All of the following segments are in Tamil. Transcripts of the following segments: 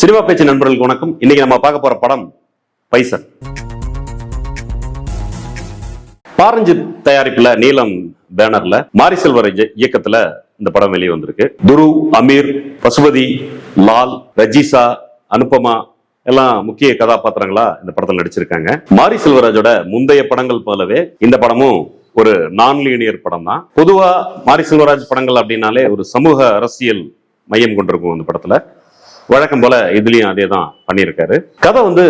சினிமா பேச்சு நண்பர்களுக்கு வணக்கம். இன்னைக்கு நம்ம பார்க்க போற படம் பைசன். பாரஞ்சித் தயாரிப்புல நீலம் பேனர்ல மாரி செல்வராஜ் இயக்கத்துல இந்த படம் வெளியே வந்திருக்கு. துரு அமீர் பசுபதி லால் ரஜிசா அனுபமா எல்லாம் முக்கிய கதாபாத்திரங்களா இந்த படத்துல நடிச்சிருக்காங்க. மாரி செல்வராஜோட முந்தைய படங்கள் போலவே இந்த படமும் ஒரு நான் லீனியர் படம் தான் பொதுவா மாரி செல்வராஜ் படங்கள் அப்படின்னாலே ஒரு சமூக அரசியல் மையம் கொண்டிருக்கும் இந்த படத்துல. வழக்கம் போல இதுலயும் அதே தான் பண்ணியிருக்காரு. கதை வந்து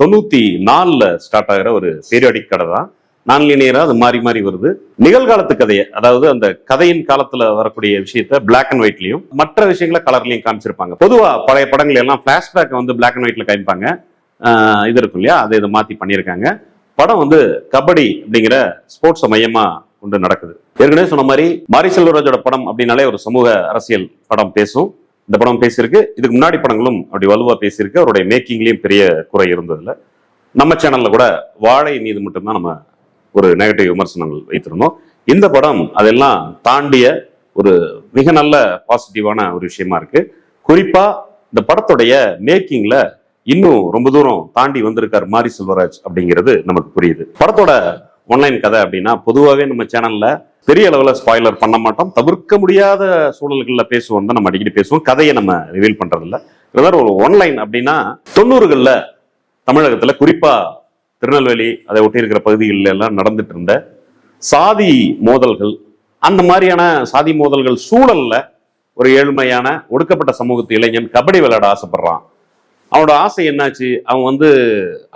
தொண்ணூத்தி நாலுல ஸ்டார்ட் ஆகிற ஒரு பீரியாடிக் கதை தான். நான் லீனியரா அது மாறி மாறி வருது. நிகழ்காலத்து கதையை அதாவது அந்த கதையின் காலத்துல வரக்கூடிய விஷயத்த பிளாக் அண்ட் ஒயிட்லயும் மற்ற விஷயங்களை கலர்லயும் காமிச்சிருப்பாங்க. பொதுவா பழைய படங்கள் எல்லாம் பிளாஷ்பேக் வந்து பிளாக் அண்ட் ஒயிட்ல காமிப்பாங்க. இது இருக்கும் இல்லையா? அதை இதை மாத்தி பண்ணியிருக்காங்க. படம் வந்து கபடி அப்படிங்கிற ஸ்போர்ட்ஸ் மையமா கொண்டு நடக்குது. ஏற்கனவே சொன்ன மாதிரி மாரி செல்வராஜோட படம் அப்படின்னாலே ஒரு சமூக அரசியல் படம் பேசும். இந்த படம் பேசியிருக்கு. இதுக்கு முன்னாடி படங்களும் அப்படி வலுவாக பேசியிருக்கு. அவருடைய மேக்கிங்லேயும் பெரிய குறை இருந்ததில்ல. நம்ம சேனலில் கூட வாழை மீது மட்டும்தான் நம்ம ஒரு நெகட்டிவ் விமர்சனங்கள் வைத்திருந்தோம். இந்த படம் அதெல்லாம் தாண்டிய ஒரு மிக நல்ல பாசிட்டிவான ஒரு விஷயமா இருக்கு. குறிப்பா இந்த படத்துடைய மேக்கிங்ல இன்னும் ரொம்ப தூரம் தாண்டி வந்திருக்கார் மாரி செல்வராஜ் அப்படிங்கிறது நமக்கு புரியுது. படத்தோட ஒன்லைன் கதை அப்படின்னா பொதுவாகவே நம்ம சேனல்ல பெரிய அளவில் ஸ்பாய்லர் பண்ண மாட்டோம். தவிர்க்க முடியாத சூழல்களில் பேசுவோம் தான் நம்ம அடிக்கடி பேசுவோம். கதையை நம்ம ரிவீல் பண்ணுறதில்ல இல்ல இருந்தாலும் ஒரு ஒன்லைன் அப்படின்னா தொண்ணூறுகளில் தமிழகத்தில் குறிப்பாக திருநெல்வேலி அதை ஒட்டி இருக்கிற பகுதிகளில் எல்லாம் நடந்துட்டு இருந்த சாதி மோதல்கள் அந்த மாதிரியான சாதி மோதல்கள் சூழலில் ஒரு ஏழ்மையான ஒடுக்கப்பட்ட சமூகத்து இளைஞன் கபடி விளையாட ஆசைப்படுறான். அவனோட ஆசை என்னாச்சு? அவன் வந்து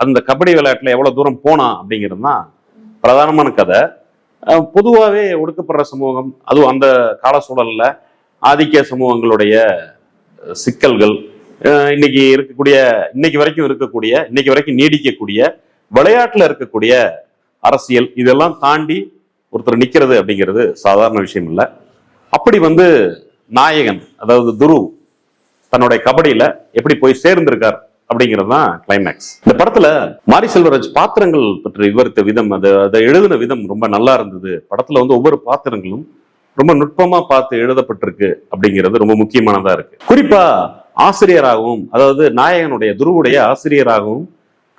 அந்த கபடி விளையாட்டில் எவ்வளோ தூரம் போனான் அப்படிங்கிறது தான் பிரதானமான கதை. பொதுவாகவே ஒடுக்கப்படுற சமூகம் அதுவும் அந்த கால சூழலில் ஆதிக்க சமூகங்களுடைய சிக்கல்கள் இன்னைக்கு இருக்கக்கூடிய இன்னைக்கு வரைக்கும் இருக்கக்கூடிய இன்னைக்கு வரைக்கும் நீடிக்கக்கூடிய விளையாட்டில் இருக்கக்கூடிய அரசியல் இதெல்லாம் தாண்டி ஒருத்தர் நிற்கிறது அப்படிங்கிறது சாதாரண விஷயம் இல்லை. அப்படி வந்து நாயகன் அதாவது துரு தன்னுடைய கபடியில் எப்படி போய் சேர்ந்திருக்கார் அப்படிங்கிறது தான் கிளைமேக்ஸ் இந்த படத்துல மாரி செல்வராஜ் பாத்திரங்கள் பற்றி விவரித்த விதம் அதை அதை எழுதின விதம் ரொம்ப நல்லா இருந்தது. படத்துல வந்து ஒவ்வொரு பாத்திரங்களும் ரொம்ப நுட்பமா பார்த்து எழுதப்பட்டிருக்கு அப்படிங்கிறது ரொம்ப முக்கியமானதா இருக்கு. குறிப்பா ஆசிரியராகவும் அதாவது நாயகனுடைய துருவுடைய ஆசிரியராகவும்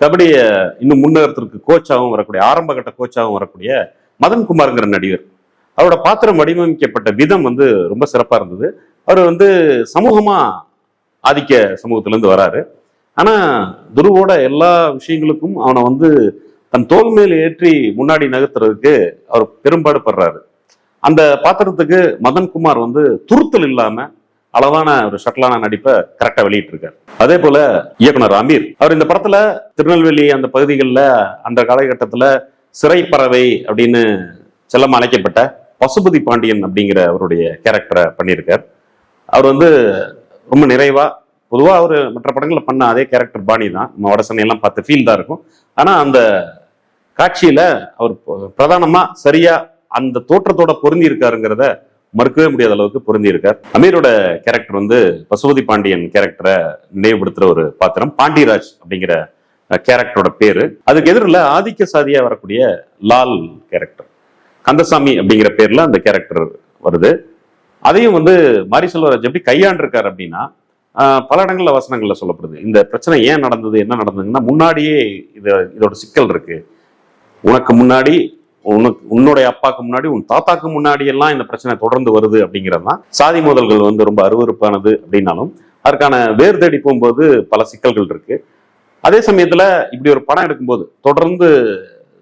கபடிய இன்னும் முன்னேறத்திற்கு கோச்சாகவும் வரக்கூடிய ஆரம்ப கட்ட கோச்சாகவும் வரக்கூடிய மதன் குமார்ங்கிற நடிகர். அவரோட பாத்திரம் வடிவமைக்கப்பட்ட விதம் வந்து ரொம்ப சிறப்பா இருந்தது. அவர் வந்து சமூகமா ஆதிக்க சமூகத்துல இருந்து வராரு. ஆனா துருவோட எல்லா விஷயங்களுக்கும் அவனை வந்து தன் தோல் மேல் ஏற்றி முன்னாடி நகர்த்துறதுக்கு அவர் பெரும்பாடு படுறாரு. அந்த பாத்திரத்துக்கு மதன்குமார் வந்து துருத்தல் இல்லாம அளவான ஒரு ஷட்டலான நடிப்பை கரெக்டா வெளியிட்டு இருக்காரு அதே போல இயக்குனர் அமீர் அவர் இந்த படத்துல திருநெல்வேலி அந்த பகுதிகளில் அந்த காலகட்டத்துல சிறைப்பறவை அப்படின்னு செல்லமா அழைக்கப்பட்ட பசுபதி பாண்டியன் அப்படிங்கிற அவருடைய கேரக்டரை பண்ணியிருக்கார். அவர் வந்து ரொம்ப நிறைவா பொதுவாக அவர் மற்ற படங்களில் பண்ண அதே கேரக்டர் பாணி தான். நம்ம வடசனையெல்லாம் பார்த்து ஃபீல் தான் இருக்கும். ஆனால் அந்த காட்சியில் அவர் பிரதானமாக சரியாக அந்த தோற்றத்தோட பொருந்தி இருக்காருங்கிறத மறுக்கவே முடியாத அளவுக்கு பொருந்தி இருக்கார் அமீரோட கேரக்டர் வந்து பசுபதி பாண்டியன் கேரக்டரை நினைவுபடுத்துகிற ஒரு பாத்திரம். பாண்டியராஜ் அப்படிங்கிற கேரக்டரோட பேரு. அதுக்கு எதிரில் ஆதிக்க சாதியாக வரக்கூடிய லால் கேரக்டர் கந்தசாமி அப்படிங்கிற பேர்ல அந்த கேரக்டர் வருது. அதையும் வந்து மாரி செல்வராஜ் எப்படி கையாண்டிருக்காரு அப்படின்னா பல இடங்களில் வசனங்களில் சொல்லப்படுது. இந்த பிரச்சனை ஏன் நடந்தது என்ன நடந்ததுன்னா முன்னாடியே இது இதோட சிக்கல் இருக்கு. உனக்கு முன்னாடி உனக்கு உன்னுடைய அப்பாவுக்கு முன்னாடி உன் தாத்தாக்கு முன்னாடி எல்லாம் இந்த பிரச்சனை தொடர்ந்து வருது அப்படிங்கிறது தான். சாதி மோதல்கள் வந்து ரொம்ப அருவருப்பானது அப்படின்னாலும் அதற்கான வேர் தேடி போகும்போது பல சிக்கல்கள் இருக்கு. அதே சமயத்துல இப்படி ஒரு படம் எடுக்கும்போது தொடர்ந்து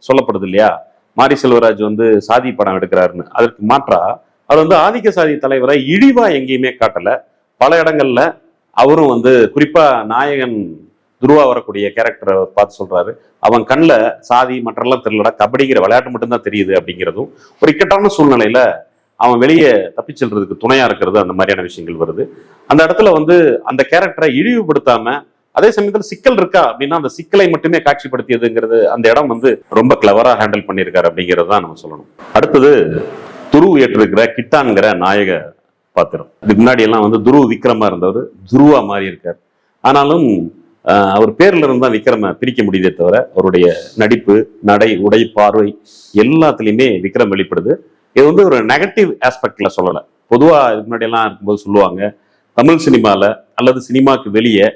சொல்லப்படுது இல்லையா? மாரி செல்வராஜ் வந்து சாதி படம் எடுக்கிறாருன்னு. அதற்கு மாற்றா அவர் வந்து ஆதிக்க சாதி தலைவரை இழிவா எங்கேயுமே காட்டல. பல இடங்கள்ல அவரும் வந்து குறிப்பாக நாயகன் துருவா வரக்கூடிய கேரக்டரை பார்த்து சொல்றாரு. அவன் கண்ணில் சாதி மற்றெல்லாம் தெரியலடா கபடிங்கிற விளையாட்டு மட்டும்தான் தெரியுது அப்படிங்கிறதும் ஒரு இக்கட்டான சூழ்நிலையில அவன் வெளியே தப்பிச் செல்றதுக்கு துணையா இருக்கிறது அந்த மாதிரியான விஷயங்கள் வருது. அந்த இடத்துல வந்து அந்த கேரக்டரை இழிவுபடுத்தாம அதே சமயத்தில் சிக்கல் இருக்கா அப்படின்னா அந்த சிக்கலை மட்டுமே காட்சிப்படுத்தியதுங்கிறது அந்த இடம் வந்து ரொம்ப கிளவரா ஹேண்டில் பண்ணியிருக்காரு அப்படிங்கிறது தான் நம்ம சொல்லணும். அடுத்தது துரு ஏற்றிருக்கிற கிட்டான்கிற நாயக பாத்திரம். இதுக்கு முன்னாடி எல்லாம் வந்து துருவ விக்ரமா இருந்தவர் துருவா மாறி இருக்கார். ஆனாலும் அவர் பேர்ல இருந்து தான் விக்ரம பிரிக்க முடியுதே தவிர அவருடைய நடிப்பு நடை உடை பார்வை எல்லாத்துலயுமே விக்ரம் வெளிப்படுது. இது வந்து ஒரு நெகட்டிவ் ஆஸ்பெக்ட்ல சொல்லல. பொதுவா இதுக்கு முன்னாடி எல்லாம் இருக்கும்போது சொல்லுவாங்க தமிழ் சினிமால அல்லது சினிமாக்கு வெளியே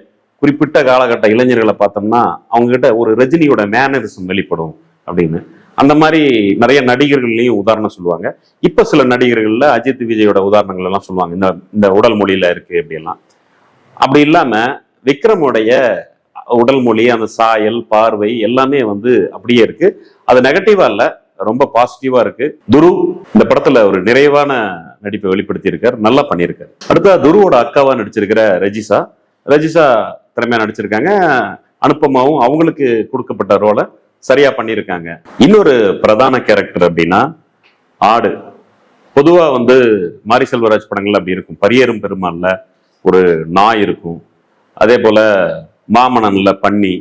குறிப்பிட்ட காலகட்ட இளைஞர்களை பார்த்தோம்னா அவங்ககிட்ட ஒரு ரஜினியோட மேனரிசம் வெளிப்படும் அப்படின்னு. அந்த மாதிரி நிறைய நடிகர்கள்லையும் உதாரணம் சொல்லுவாங்க. இப்ப சில நடிகர்கள்ல அஜித் விஜயோட உதாரணங்கள் எல்லாம் சொல்லுவாங்க. இந்த இந்த உடல் மொழியில இருக்கு அப்படிலாம் அப்படி இல்லாம விக்ரமுடைய உடல் மொழி அந்த சாயல் பார்வை எல்லாமே வந்து அப்படியே இருக்கு. அது நெகட்டிவா இல்ல ரொம்ப பாசிட்டிவா இருக்கு. துரு இந்த படத்துல ஒரு நிறைவான நடிப்பை வெளிப்படுத்தி இருக்காரு நல்லா பண்ணியிருக்காரு. அடுத்தா துருவோட அக்காவா நடிச்சிருக்கிற ரஜிசா. ரஜிசா திறமையா நடிச்சிருக்காங்க. அனுப்பமாவும் அவங்களுக்கு கொடுக்கப்பட்ட ரோலை. சரியா பண்ணியிருக்காங்க. இன்னொரு பிரதான கேரக்டர் அப்படின்னா ஆடு. பொதுவா வந்து மாரி செல்வராஜ் படங்கள் அப்படி இருக்கும். பரியேறும் பெருமாள்ல ஒரு நாய் இருக்கும். அதே போல மாமனன்ல பன்னி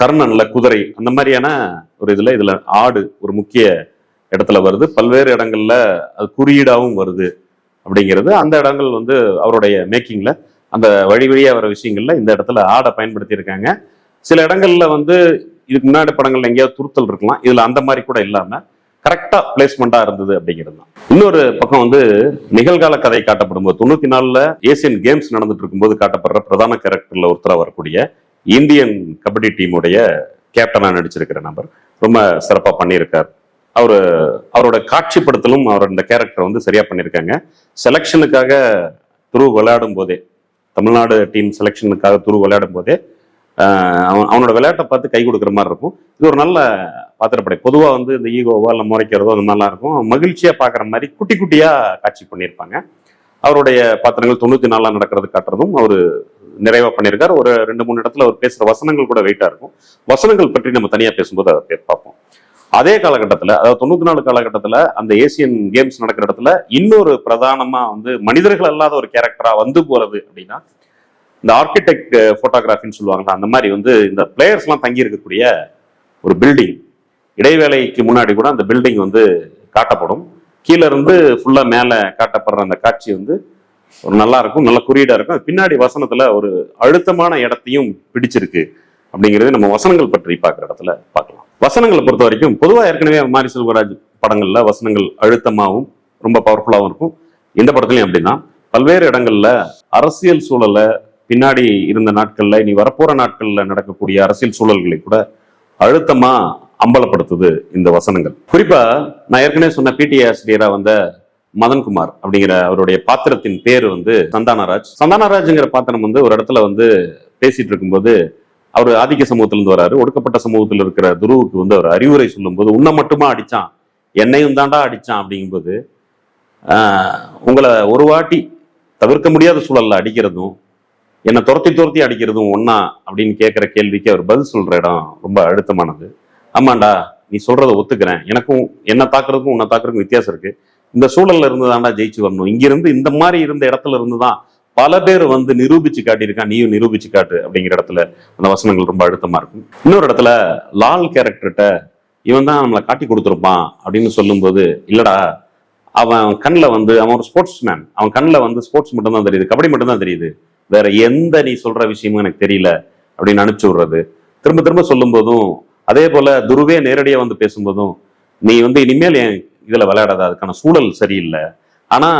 கர்ணன்ல குதிரை அந்த மாதிரியான ஒரு இதுல இதுல ஆடு ஒரு முக்கிய இடத்துல வருது. பல்வேறு இடங்கள்ல அது குறியீடாகவும் வருது அப்படிங்கிறது. அந்த இடங்கள் வந்து அவருடைய மேக்கிங்ல அந்த வழி வழியா வர விஷயங்கள்ல இந்த இடத்துல ஆடை பயன்படுத்தியிருக்காங்க. சில இடங்கள்ல வந்து இதுக்கு முன்னாடி படங்கள்ல எங்கேயாவது துருத்தல் இருக்கலாம். இதுல அந்த மாதிரி கூட இல்லாம கரெக்டா பிளேஸ்மெண்டா இருந்தது அப்படிங்கிறது தான். இன்னொரு பக்கம் வந்து நிகழ்கால கதை காட்டப்படும் போது தொண்ணூத்தி நாலுல ஏசியன் கேம்ஸ் நடந்துட்டு இருக்கும்போது காட்டப்படுற பிரதான கேரக்டர்ல ஒருத்தரா வரக்கூடிய இந்தியன் கபடி டீமுடைய கேப்டனா நடிச்சிருக்கிற நபர். ரொம்ப சிறப்பா பண்ணியிருக்கார். அவர் அவரோட காட்சிப்படுத்தலும் அவர் இந்த கேரக்டர் வந்து சரியா பண்ணியிருக்காங்க. செலெக்ஷனுக்காக துரு விளையாடும் போதே தமிழ்நாடு டீம் செலெக்ஷனுக்காக துரு விளையாடும் போதே அவன் அவனோட விளையாட்டை பார்த்து கை கொடுக்குற மாதிரி இருக்கும். இது ஒரு நல்ல பாத்திரப்படை. பொதுவாக வந்து இந்த ஈகோவோ இல்லை முறைக்கிறதோ அந்த மாதிரிலாம் இருக்கும். மகிழ்ச்சியாக பார்க்குற மாதிரி குட்டி குட்டியாக காட்சி பண்ணியிருப்பாங்க. அவருடைய பாத்திரங்கள் தொண்ணூற்றி நாலாம் நடக்கிறது காட்டுறதும் அவர் நிறைவாக பண்ணியிருக்காரு. ஒரு ரெண்டு மூணு இடத்துல அவர் பேசுகிற வசனங்கள் கூட வெயிட்டாக இருக்கும். வசனங்கள் பற்றி நம்ம தனியாக பேசும்போது அதை பார்ப்போம். அதே காலகட்டத்தில் அதாவது தொண்ணூற்றி நாலு காலகட்டத்தில் அந்த ஏசியன் கேம்ஸ் நடக்கிற இடத்துல இன்னொரு பிரதானமாக வந்து மனிதர்கள் அல்லாத ஒரு கேரக்டராக வந்து போகிறது அப்படின்னா இந்த ஆர்கிடெக்ட் போட்டோகிராஃபின்னு சொல்லுவாங்கல்ல அந்த மாதிரி வந்து இந்த பிளேயர்ஸ்லாம் தங்கி இருக்கக்கூடிய ஒரு பில்டிங் இடைவேளைக்கு முன்னாடி கூட அந்த பில்டிங் வந்து காட்டப்படும். கீழே இருந்து ஃபுல்லாக மேலே காட்டப்படுற அந்த காட்சி வந்து ஒரு நல்லா இருக்கும் நல்ல குறியீடாக இருக்கும். பின்னாடி வசனத்தில் ஒரு அழுத்தமான இடத்தையும் பிடிச்சிருக்கு அப்படிங்கிறது நம்ம வசனங்கள் பற்றி பார்க்குற இடத்துல பார்க்கலாம். வசனங்களை பொறுத்த வரைக்கும் பொதுவாக ஏற்கனவே மாரி செல்வராஜ் படங்களில் வசனங்கள் அழுத்தமாகவும் ரொம்ப பவர்ஃபுல்லாகவும் இருக்கும். இந்த படத்துலையும் அப்படின்னா பல்வேறு இடங்களில் அரசியல் சூழலை பின்னாடி இருந்த நாட்கள்ல இனி வரப்போற நாட்கள்ல நடக்கக்கூடிய அரசியல் சூழல்களை கூட அழுத்தமா அம்பலப்படுத்துது இந்த வசனங்கள். குறிப்பா நான் ஏற்கனவே சொன்ன பிடி ஆசிரியரா வந்த மதன்குமார் அப்படிங்கிற அவருடைய பாத்திரத்தின் பேர் வந்து சந்தானராஜ். சந்தானராஜ்ங்கிற பாத்திரம் வந்து ஒரு இடத்துல வந்து பேசிட்டு இருக்கும்போது அவர் ஆதிக்க சமூகத்துல இருந்து வராரு. ஒடுக்கப்பட்ட சமூகத்தில் இருக்கிற துருவுக்கு வந்து அவர் அறிவுரை சொல்லும்போது உன்னை மட்டுமா அடிச்சான்? என்னையும் தாண்டா அடிச்சான்? அப்படிங்கும்போது உங்களை ஒரு வாட்டி தவிர்க்க முடியாத சூழல்ல அடிக்கிறதும் என்னை துரத்தி துரத்தி அடிக்கிறதும் ஒன்னா அப்படின்னு கேட்குற கேள்விக்கு அவர் பதில் சொல்ற இடம் ரொம்ப அழுத்தமானது. ஆமாண்டா நீ சொல்றதை ஒத்துக்கிறேன். எனக்கும் என்ன தாக்குறதுக்கும் உன்னை தாக்குறதுக்கும் வித்தியாசம் இருக்கு. இந்த சூழல்ல இருந்து தாண்டா ஜெயிச்சு வரணும். இங்கிருந்து இந்த மாதிரி இருந்த இடத்துல இருந்து தான் பல பேர் வந்து நிரூபிச்சு காட்டியிருக்கான் நீயும் நிரூபிச்சு காட்டு அப்படிங்கிற இடத்துல அந்த வசனங்கள் ரொம்ப அழுத்தமா இருக்கும். இன்னொரு இடத்துல லால் கேரக்டர்கிட்ட இவன் தான் நம்மளை காட்டி கொடுத்துருப்பான் அப்படின்னு சொல்லும்போது இல்லடா அவன் கண்ணில் வந்து அவன் ஒரு ஸ்போர்ட்ஸ் மேன் அவன் கண்ணில் வந்து ஸ்போர்ட்ஸ் மட்டும் தான் தெரியுது கபடி மட்டும்தான் தெரியுது. வேற எந்த நீ சொல்ற விஷயமும் எனக்கு தெரியல அப்படின்னு அனுப்பிச்சு விடுறது. திரும்ப திரும்ப சொல்லும்போதும் அதே போல துருவே நேரடியா வந்து பேசும்போதும் நீ வந்து இனிமேல் என் இதுல விளையாடாத அதுக்கான சூழல் சரியில்லை. ஆனா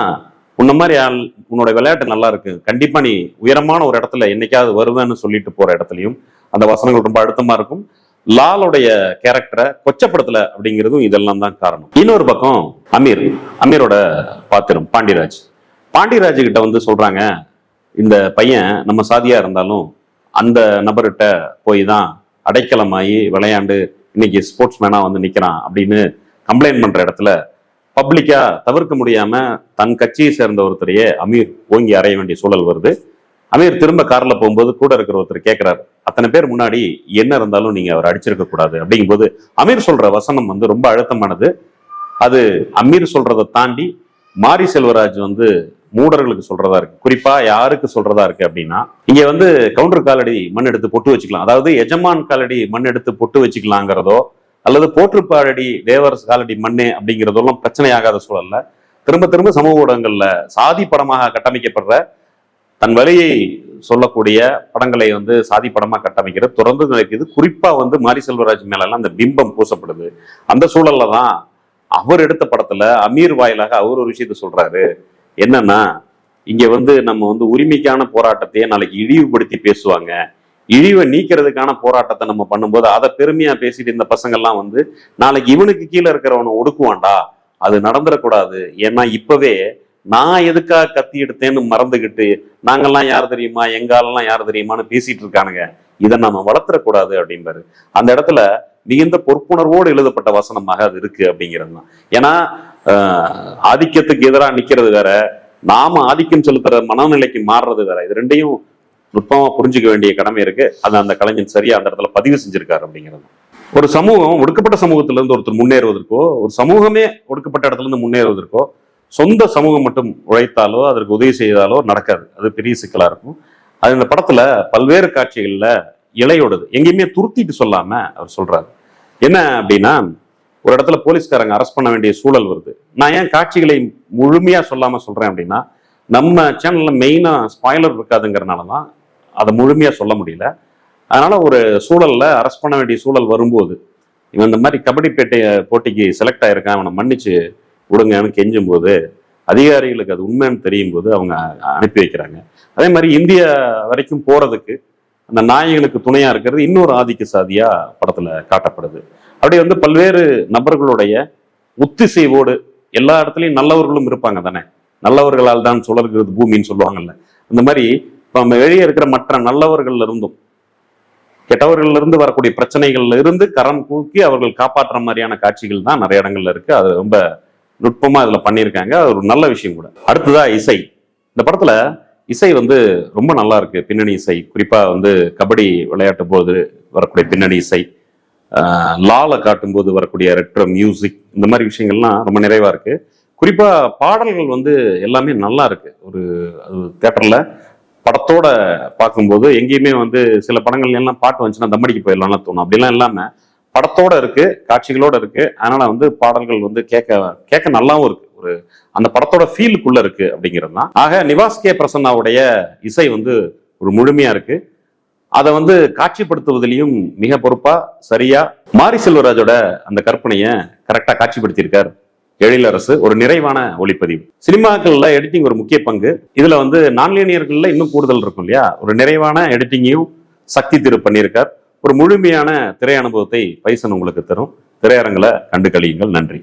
உன்ன மாதிரி ஆள் உன்னோட விளையாட்டு நல்லா இருக்கு. கண்டிப்பா நீ உயரமான ஒரு இடத்துல என்னைக்காவது வருவேன்னு சொல்லிட்டு போற இடத்துலயும் அந்த வசனங்கள் ரொம்ப அழுத்தமா இருக்கும். லாலுடைய கேரக்டரை கொச்சப்படுத்தல அப்படிங்கிறதும் இதெல்லாம் தான் காரணம். இன்னொரு பக்கம் அமீர் அமீரோட பாத்திரம் பாண்டியராஜ். பாண்டியராஜ் கிட்ட வந்து சொல்றாங்க இந்த பையன் நம்ம சாதியா இருந்தாலும் அந்த நபர்கிட்ட போய் தான் அடைக்கலமாகி விளையாண்டு இன்னைக்கு ஸ்போர்ட்ஸ் மேனா வந்து நிக்கிறான் அப்படின்னு கம்ப்ளைண்ட் பண்ற இடத்துல பப்ளிக்கா தவிர்க்க முடியாம தன் கட்சியை சேர்ந்த ஒருத்தரையே அமீர் ஓங்கி அறைய வேண்டிய சூழல் வருது. அமீர் திரும்ப கார்ல போகும்போது கூட இருக்கிற ஒருத்தர் கேட்குறாரு அத்தனை பேர் முன்னாடி என்ன இருந்தாலும் நீங்க அவர் அடிச்சிருக்க கூடாது அப்படிங்கும்போது அமீர் சொல்ற வசனம் வந்து ரொம்ப அழுத்தமானது. அது அமீர் சொல்றதை தாண்டி மாரி செல்வராஜ் வந்து மூடர்களுக்கு சொல்றதா இருக்கு. குறிப்பா யாருக்கு சொல்றதா இருக்கு அப்படின்னா இங்க வந்து கவுண்டர் காலடி மண் எடுத்து பொட்டு வச்சுக்கலாம். அதாவது எஜமான் காலடி மண் எடுத்து பொட்டு வச்சுக்கலாங்கிறதோ அல்லது போற்றுப்பாடடி தேவர் காலடி மண்ணு அப்படிங்கிறதெல்லாம் பிரச்சனையாகாத சூழல்ல திரும்ப திரும்ப சமூக ஊடகங்கள்ல சாதி படமாக கட்டமைக்கப்படுற தன் வழியை சொல்லக்கூடிய படங்களை வந்து சாதி படமா கட்டமைக்கிறது. தொடர்ந்து நடக்குது. குறிப்பா வந்து மாரி செல்வராஜ் மேலெல்லாம் அந்த பிம்பம் பூசப்படுது. அந்த சூழல்ல தான் அவர் எடுத்த படத்துல அமீர் வாயிலாக அவர் ஒரு விஷயத்த சொல்றாரு. என்னன்னா இங்க வந்து நம்ம வந்து உரிமைக்கான போராட்டத்தையே நாளைக்கு இழிவுபடுத்தி பேசுவாங்க. இழிவை நீக்கிறதுக்கான போராட்டத்தை நம்ம பண்ணும்போது அதை பெருமையா பேசிட்டு இந்த பசங்கள்லாம் வந்து நாளைக்கு இவனுக்கு கீழே இருக்கிறவனை ஒடுக்குவான்டா. அது நடந்துடக்கூடாது. ஏன்னா இப்பவே நான் எதுக்காக கத்தி எடுத்தேன்னு மறந்துகிட்டு நாங்கெல்லாம் யார் தெரியுமா எங்காலெல்லாம் யார் தெரியுமான்னு பேசிட்டு இருக்கானுங்க. இதை நம்ம வளர்த்துறக்கூடாது அப்படிம்பாரு. அந்த இடத்துல மிகுந்த பொறுப்புணர்வோடு எழுதப்பட்ட வசனமாக அது இருக்கு அப்படிங்கிறது தான். ஏன்னா ஆதிக்கத்துக்கு எதிராக நிற்கிறது வேற நாம ஆதிக்கம் செலுத்துற மனநிலைக்கு மாறுறது வேற. இது ரெண்டையும் நுட்பமா புரிஞ்சுக்க வேண்டிய கடமை இருக்கு. அது அந்த கலைஞன் சரியா அந்த இடத்துல பதிவு செஞ்சிருக்காரு அப்படிங்கிறது ஒரு சமூகம் ஒடுக்கப்பட்ட சமூகத்துல இருந்து ஒருத்தர் முன்னேறுவதற்கோ ஒரு சமூகமே ஒடுக்கப்பட்ட இடத்துல இருந்து முன்னேறுவதற்கோ சொந்த சமூகம் மட்டும் உழைத்தாலோ அதற்கு உதவி செய்தாலோ நடக்காது. அது பெரிய சிக்கலா இருக்கும். அது இந்த படத்துல பல்வேறு காட்சிகள்ல இலையோடது. எங்கேயுமே துருத்திட்டு சொல்லாம அவர் சொல்றாரு. என்ன அப்படின்னா ஒரு இடத்துல போலீஸ்காரங்க அரெஸ்ட் பண்ண வேண்டிய சூழல் வருது. நான் ஏன் காட்சிகளை முழுமையாக சொல்லாமல் சொல்கிறேன் அப்படின்னா நம்ம சேனலில் மெயினாக ஸ்பாய்லர் இருக்காதுங்கிறனால தான் அதை முழுமையாக சொல்ல முடியல. அதனால் ஒரு சூழலில் அரெஸ்ட் பண்ண வேண்டிய சூழல் வரும்போது இவன் இந்த மாதிரி கபடி பேட்டை போட்டிக்கு செலக்ட் ஆயிருக்கான் அவனை மன்னிச்சு விடுங்கன்னு கெஞ்சும் போது அதிகாரிகளுக்கு அது உண்மைன்னு தெரியும் போது அவங்க அனுப்பி வைக்கிறாங்க. அதே மாதிரி இந்தியா வரைக்கும் போகிறதுக்கு அந்த நாயகனுக்கு துணையா இருக்கிறது இன்னொரு ஆதிக்க சாதியா படத்துல காட்டப்படுது. அப்படி வந்து பல்வேறு நபர்களுடைய ஒத்திசைவோடு எல்லா இடத்துலையும் நல்லவர்களும் இருப்பாங்க தானே. நல்லவர்களால் தான் சுழல்கிறது பூமின்னு சொல்லுவாங்கல்ல. அந்த மாதிரி இப்ப நம்ம வெளியே இருக்கிற மற்ற நல்லவர்கள்ல இருந்தும் கெட்டவர்கள்ல இருந்து வரக்கூடிய பிரச்சனைகள்ல இருந்து கரம் கூக்கி அவர்கள் காப்பாற்றுற மாதிரியான காட்சிகள் தான் நிறைய இடங்கள்ல இருக்கு. அது ரொம்ப நுட்பமா இதுல பண்ணியிருக்காங்க. அது ஒரு நல்ல விஷயம் கூட. அடுத்ததா இசை. இந்த படத்துல இசை வந்து ரொம்ப நல்லா இருக்கு. பின்னணி இசை. குறிப்பா வந்து கபடி விளையாட்டு போது வரக்கூடிய பின்னணி இசை. லாலை லால காட்டும்போது வரக்கூடிய ரெட்ரோ மியூசிக் இந்த மாதிரி விஷயங்கள்லாம் ரொம்ப நிறைவா இருக்கு. குறிப்பா பாடல்கள் வந்து எல்லாமே நல்லா இருக்கு. ஒரு அது தேட்டர்ல படத்தோட பார்க்கும்போது எங்கேயுமே வந்து சில படங்கள் எல்லாம் பாட்டு வந்துச்சுன்னா தம்மடிக்கு போயிடலாம்னு தோணும். அப்படிலாம் இல்லாம படத்தோட இருக்கு காட்சிகளோட இருக்கு. அதனால வந்து பாடல்கள் வந்து கேட்க கேட்க நல்லாவும் இருக்கு. ஒரு அந்த படத்தோட ஃபீலுக்குள்ள இருக்கு அப்படிங்கிறது தான் ஆக நிவாஸ் கே பிரசன்னாவுடைய இசை வந்து ஒரு முழுமையா இருக்கு. அதை வந்து காட்சிப்படுத்துவதிலையும் மிக பொறுப்பா சரியா மாரி செல்வராஜோட அந்த கற்பனையை கரெக்டா காட்சிப்படுத்தியிருக்கார் எழிலரசு ஒரு நிறைவான ஒளிப்பதிவு. சினிமாக்கள்ல எடிட்டிங் ஒரு முக்கிய பங்கு. இதுல வந்து நான்லீனியர்கள்ல இன்னும் கூடுதல் இருக்கும் இல்லையா? ஒரு நிறைவான எடிட்டிங்கையும் சக்தி திரு பண்ணியிருக்கார். ஒரு முழுமையான திரை அனுபவத்தை பைசன் உங்களுக்கு தரும். திரையரங்களை கண்டு கழியுங்கள். நன்றி.